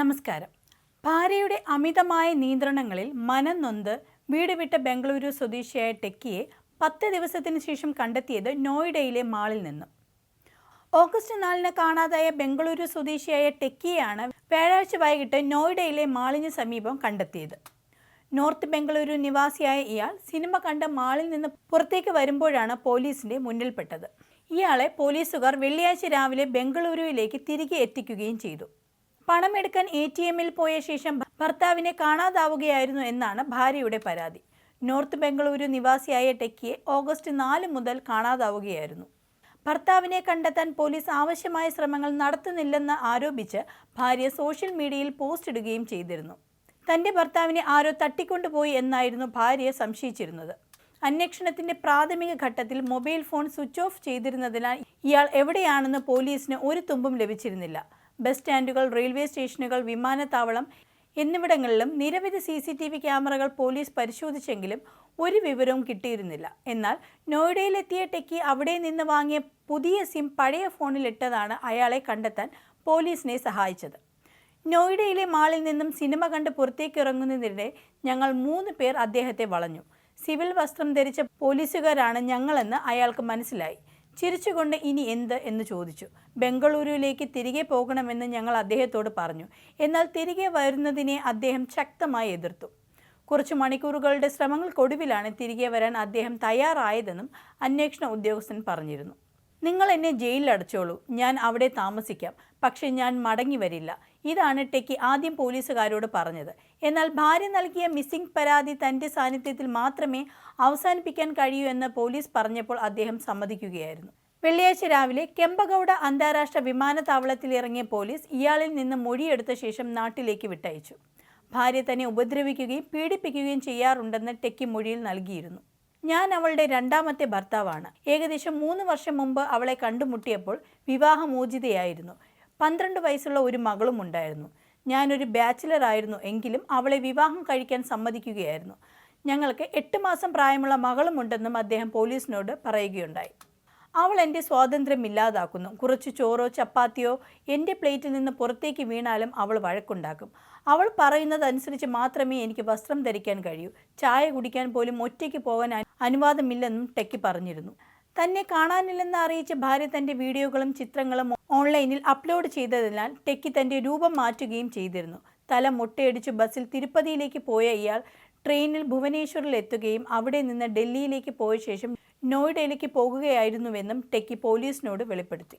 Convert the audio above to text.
നമസ്കാരം. ഭാര്യയുടെ അമിതമായ നിയന്ത്രണങ്ങളിൽ മനം നൊന്ത് വീട് വിട്ട ബംഗളൂരു സ്വദേശിയായ ടെക്കിയെ പത്ത് ദിവസത്തിന് ശേഷം കണ്ടെത്തിയത് നോയിഡയിലെ മാളിൽ നിന്നും. ഓഗസ്റ്റ് നാലിന് കാണാതായ ബംഗളൂരു സ്വദേശിയായ ടെക്കിയെയാണ് വ്യാഴാഴ്ച വൈകിട്ട് നോയിഡയിലെ മാളിന് സമീപം കണ്ടെത്തിയത്. നോർത്ത് ബംഗളൂരു നിവാസിയായ ഇയാൾ സിനിമ കണ്ട് മാളിൽ നിന്ന് പുറത്തേക്ക് വരുമ്പോഴാണ് പോലീസിന്റെ മുന്നിൽപ്പെട്ടത്. ഇയാളെ പോലീസുകാർ വെള്ളിയാഴ്ച രാവിലെ ബംഗളൂരുവിലേക്ക് തിരികെ എത്തിക്കുകയും ചെയ്തു. പണമെടുക്കാൻ എ ടി എമ്മിൽ പോയ ശേഷം ഭർത്താവിനെ കാണാതാവുകയായിരുന്നു എന്നാണ് ഭാര്യയുടെ പരാതി. നോർത്ത് ബംഗളൂരു നിവാസിയായ ടെക്കിയെ ഓഗസ്റ്റ് നാല് മുതൽ കാണാതാവുകയായിരുന്നു. ഭർത്താവിനെ കണ്ടെത്താൻ പോലീസ് ആവശ്യമായ ശ്രമങ്ങൾ നടത്തുന്നില്ലെന്ന് ആരോപിച്ച് ഭാര്യ സോഷ്യൽ മീഡിയയിൽ പോസ്റ്റ് ഇടുകയും ചെയ്തിരുന്നു. തന്റെ ഭർത്താവിനെ ആരോ തട്ടിക്കൊണ്ടുപോയി എന്നായിരുന്നു ഭാര്യ സംശയിച്ചിരുന്നത്. അന്വേഷണത്തിന്റെ പ്രാഥമിക ഘട്ടത്തിൽ മൊബൈൽ ഫോൺ സ്വിച്ച് ഓഫ് ചെയ്തിരുന്നതിനാൽ ഇയാൾ എവിടെയാണെന്ന് പോലീസിന് ഒരു തുമ്പും ലഭിച്ചിരുന്നില്ല. ബസ് സ്റ്റാൻഡുകൾ റെയിൽവേ സ്റ്റേഷനുകൾ വിമാനത്താവളം എന്നിവിടങ്ങളിലും നിരവധി സി സി ടി വി ക്യാമറകൾ പോലീസ് പരിശോധിച്ചെങ്കിലും ഒരു വിവരവും കിട്ടിയിരുന്നില്ല. എന്നാൽ നോയിഡയിലെത്തിയ ടെക്കി അവിടെ നിന്ന് വാങ്ങിയ പുതിയ സിം പഴയ ഫോണിലിട്ടതാണ് അയാളെ കണ്ടെത്താൻ പോലീസിനെ സഹായിച്ചത്. നോയിഡയിലെ മാളിൽ നിന്നും സിനിമ കണ്ട് പുറത്തേക്ക് ഇറങ്ങുന്നതിനിടെ ഞങ്ങൾ മൂന്ന് പേർ അദ്ദേഹത്തെ വളഞ്ഞു. സിവിൽ വസ്ത്രം ധരിച്ച പോലീസുകാരാണ് ഞങ്ങളെന്ന് അയാൾക്ക് മനസ്സിലായി. ചിരിച്ചുകൊണ്ട് ഇനി എന്ത് എന്ന് ചോദിച്ചു. ബംഗളൂരുവിലേക്ക് തിരികെ പോകണമെന്ന് ഞങ്ങൾ അദ്ദേഹത്തോട് പറഞ്ഞു. എന്നാൽ തിരികെ വരുന്നതിനെ അദ്ദേഹം ശക്തമായി എതിർത്തു. കുറച്ച് മണിക്കൂറുകളുടെ ശ്രമങ്ങൾക്കൊടുവിലാണ് തിരികെ വരാൻ അദ്ദേഹം തയ്യാറായതെന്നും അന്വേഷണ ഉദ്യോഗസ്ഥൻ പറഞ്ഞിരുന്നു. നിങ്ങൾ എന്നെ ജയിലിൽ അടച്ചോളൂ ഞാൻ അവിടെ താമസിക്കാം. പക്ഷേ ഞാൻ മടങ്ങി വരില്ല. ഇതാണ് ടെക്കി ആദ്യം പോലീസുകാരോട് പറഞ്ഞത്. എന്നാൽ ഭാര്യ നൽകിയ മിസ്സിംഗ് പരാതി തന്റെ സാന്നിധ്യത്തിൽ മാത്രമേ അവസാനിപ്പിക്കാൻ കഴിയൂ എന്ന് പോലീസ് പറഞ്ഞപ്പോൾ അദ്ദേഹം സമ്മതിക്കുകയായിരുന്നു. വെള്ളിയാഴ്ച രാവിലെ കെമ്പഗൌഡ അന്താരാഷ്ട്ര വിമാനത്താവളത്തിൽ ഇറങ്ങിയ പോലീസ് ഇയാളിൽ നിന്ന് മൊഴിയെടുത്ത ശേഷം നാട്ടിലേക്ക് വിട്ടയച്ചു. ഭാര്യ തന്നെ ഉപദ്രവിക്കുകയും പീഡിപ്പിക്കുകയും ചെയ്യാറുണ്ടെന്ന് ടെക്കി മൊഴിയിൽ നൽകിയിരുന്നു. ഞാൻ അവളുടെ രണ്ടാമത്തെ ഭർത്താവാണ്. ഏകദേശം മൂന്ന് വർഷം മുമ്പ് അവളെ കണ്ടുമുട്ടിയപ്പോൾ വിവാഹമോചിതയായിരുന്നു. പന്ത്രണ്ട് വയസ്സുള്ള ഒരു മകളും ഉണ്ടായിരുന്നു. ഞാനൊരു ബാച്ചിലർ ആയിരുന്നു എങ്കിലും അവളെ വിവാഹം കഴിക്കാൻ സമ്മതിക്കുകയായിരുന്നു. ഞങ്ങൾക്ക് എട്ട് മാസം പ്രായമുള്ള മകളും ഉണ്ടെന്നും അദ്ദേഹം പോലീസിനോട് പറയുകയുണ്ടായി. അവൾ എന്റെ സ്വാതന്ത്ര്യം ഇല്ലാതാക്കുന്നു. കുറച്ച് ചോറോ ചപ്പാത്തിയോ എന്റെ പ്ലേറ്റിൽ നിന്ന് പുറത്തേക്ക് വീണാലും അവൾ വഴക്കുണ്ടാക്കും. അവൾ പറയുന്നതനുസരിച്ച് മാത്രമേ എനിക്ക് വസ്ത്രം ധരിക്കാൻ കഴിയൂ. ചായ കുടിക്കാൻ പോലും ഒറ്റയ്ക്ക് പോകാൻ അനുവാദമില്ലെന്നും ടെക്കി പറഞ്ഞിരുന്നു. തന്നെ കാണാനില്ലെന്ന് അറിയിച്ച ഭാര്യ തന്റെ വീഡിയോകളും ചിത്രങ്ങളും ഓൺലൈനിൽ അപ്ലോഡ് ചെയ്തതിനാൽ ടെക്കി തന്റെ രൂപം മാറ്റുകയും ചെയ്തിരുന്നു. തല മുട്ടയടിച്ച് ബസ്സിൽ തിരുപ്പതിയിലേക്ക് പോയ ഇയാൾ ട്രെയിനിൽ ഭുവനേശ്വറിൽ എത്തുകയും അവിടെ നിന്ന് ഡൽഹിയിലേക്ക് പോയ ശേഷം നോയിഡയിലേക്ക് പോകുകയായിരുന്നുവെന്നും ടെക്കി പോലീസിനോട് വെളിപ്പെടുത്തി.